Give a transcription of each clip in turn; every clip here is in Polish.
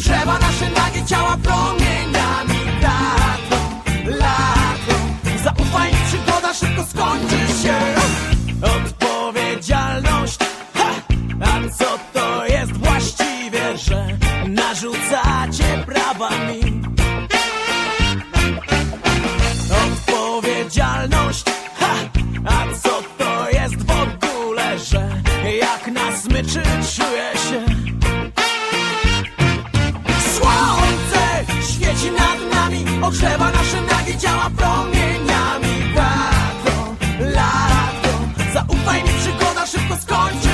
Ogrzewa nasze nagie ciała promieniami Lato, lato. Zaufaj, przygoda szybko skończy się. Odpowiedzialność. Ha! A co to jest właściwie, że narzucacie prawami Odpowiedzialność. Ha! A co to jest w ogóle, że jak na smyczy czuję się? Słońce świeci nad nami, ogrzewa nasze nagi, działa promieniami. Lato, lato, zaufaj mi, przygoda szybko skończy.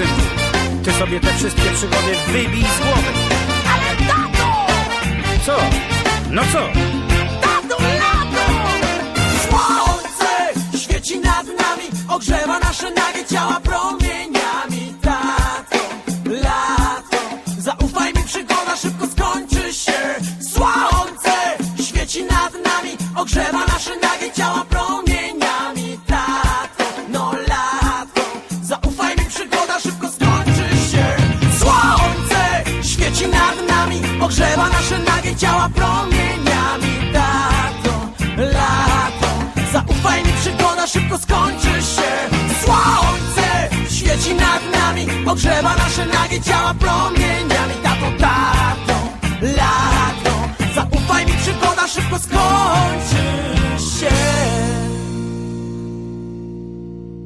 Synku, ty sobie te wszystkie przygody wybij z głowy. Ale tato! Co? No co? Tato, lato! Słońce świeci nad nami, ogrzewa nasze nagie ciała promieniami. Tato, lato, zaufaj mi, przygoda szybko skończy się. Słońce świeci nad nami, ogrzewa nasze nagie ciała promieniami. Ogrzewa nasze nagie ciała promieniami. Tato, lato, zaufaj mi, przygoda szybko skończy się. Słońce świeci nad nami, ogrzewa nasze nagie ciała promieniami. Tato, tato,